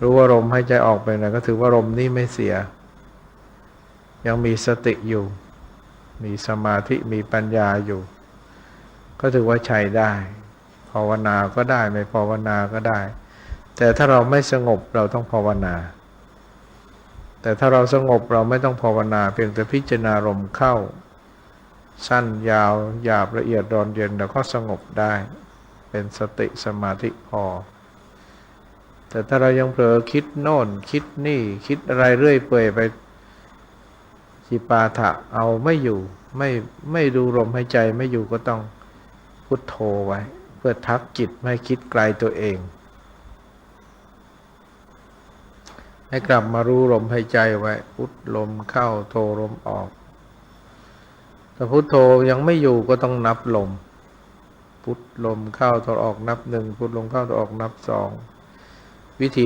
รู้ว่าลมหายใจออกไปนะก็ถือว่าลมนี้ไม่เสีย ยังมีสติอยู่ มีสมาธิมีปัญญาอยู่ ก็ถือว่าใช้ได้ภาวนาก็ได้ไม่ภาวนาก็ได้ แต่ถ้าเราไม่สงบเราต้องภาวนา แต่ถ้าเราสงบเราไม่ต้องภาวนาเพียงแต่พิจารณาลมเข้า สั้นยาวหยาบละเอียดร้อนเย็นเราก็สงบได้ เป็นสติสมาธิพอ แต่ถ้าเรายังเผลอคิดโน่น คิดนี่คิดอะไรเรื่อยเปื่อยไปจิปาถะเอาไม่อยู่ ไม่ไม่ดูลมหายใจไม่อยู่ก็ต้องพุทโธไว้ เพื่อทักจิตไม่คิดไกลตัวเอง ให้กลับมารู้ลมหายใจไว้ พุทลมเข้าโทลมออกถ้าพุทโธยังไม่อยู่ก็ต้องนับลม พุทลมเข้าโทออกนับหนึ่งพุทลมเข้าโทออกนับสอง วิธี